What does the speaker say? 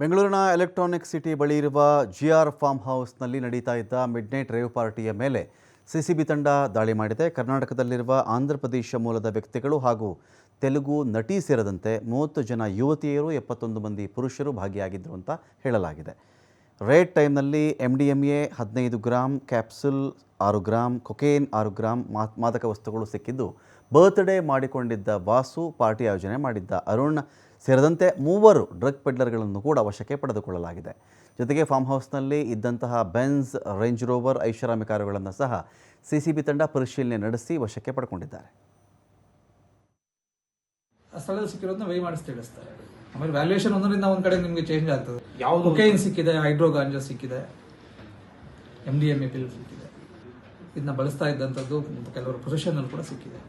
ಬೆಂಗಳೂರಿನ electronic city ಬಳಿ ಇರುವ ಜಿಆರ್ ಫಾರ್ಮ್ ಹೌಸ್ನಲ್ಲಿ ನಡೀತಾ ಇದ್ದ ಮಿಡ್ ನೈಟ್ ರೇವ್ ಪಾರ್ಟಿಯ ಮೇಲೆ ಸಿಸಿಬಿ ತಂಡ ದಾಳಿ ಮಾಡಿದೆ. ಕರ್ನಾಟಕದಲ್ಲಿರುವ ಆಂಧ್ರ ಪ್ರದೇಶ ಮೂಲದ ವ್ಯಕ್ತಿಗಳು ಹಾಗೂ ತೆಲುಗು ನಟಿ ಸೇರದಂತೆ ಮೂವತ್ತು ಜನ ಯುವತಿಯರು, ಎಪ್ಪತ್ತೊಂದು ಮಂದಿ ಪುರುಷರು ಭಾಗಿಯಾಗಿದ್ದರು ಅಂತ ಹೇಳಲಾಗಿದೆ. ರೇಡ್ ಟೈಮ್ನಲ್ಲಿ ಎಂ ಡಿ ಎಂ ಎ ಹದಿನೈದು ಗ್ರಾಮ್ ಕ್ಯಾಪ್ಸುಲ್ ಆರು ಗ್ರಾಮ್ ಕೊಕೇನ್ ಆರು ಗ್ರಾಮ್ ಮಾದಕ ವಸ್ತುಗಳು ಸಿಕ್ಕಿದ್ದು ಬರ್ತ್ಡೇ ಮಾಡಿಕೊಂಡಿದ್ದ ವಾಸು ಪಾರ್ಟಿ ಆಯೋಜನೆ ಮಾಡಿದ್ದ ಅರುಣ್ ಸೇರಿದಂತೆ ಮೂವರು ಡ್ರಗ್ ಪೆಡ್ಲರ್ಗಳನ್ನು ಕೂಡ ವಶಕ್ಕೆ ಪಡೆದುಕೊಳ್ಳಲಾಗಿದೆ. ಜೊತೆಗೆ ಫಾರ್ಮ್ ಹೌಸ್ನಲ್ಲಿ ಇದ್ದಂತಹ ಬೆನ್ಸ್ ರೇಂಜ್ ರೋವರ್ ಐಷಾರಾಮಿ ಕಾರುಗಳನ್ನು ಸಹ ಸಿಸಿಬಿ ತಂಡ ಪರಿಶೀಲನೆ ನಡೆಸಿ ವಶಕ್ಕೆ ಪಡ್ಕೊಂಡಿದ್ದಾರೆ. ಸ್ಥಳದಲ್ಲಿ ಸಿಕ್ಕಿರೋದನ್ನ ವೈ ಮಾಡಿಸಿ ತಿಳಿಸ್ತಾರೆ. ಆಮೇಲೆ ವ್ಯಾಲ್ಯೂಯೇಷನ್ ಒಂದರಿಂದ ಒಂದ್ ಕಡೆ ನಿಮ್ಗೆ ಚೇಂಜ್ ಆಗ್ತದೆ. ಯಾವ್ದು? ಕೊಕೈನ್ ಸಿಕ್ಕಿದೆ ಹೈಡ್ರೋ ಗಾಂಜಾ ಸಿಕ್ಕಿದೆ M D M A pill ಸಿಕ್ಕಿದೆ. ಇದನ್ನ ಬಳಸ್ತಾ ಇದ್ದಂಥದ್ದು ಕೆಲವರು ಪ್ರೊಫೆಷನಲ್ ಕೂಡ ಸಿಕ್ಕಿದೆ.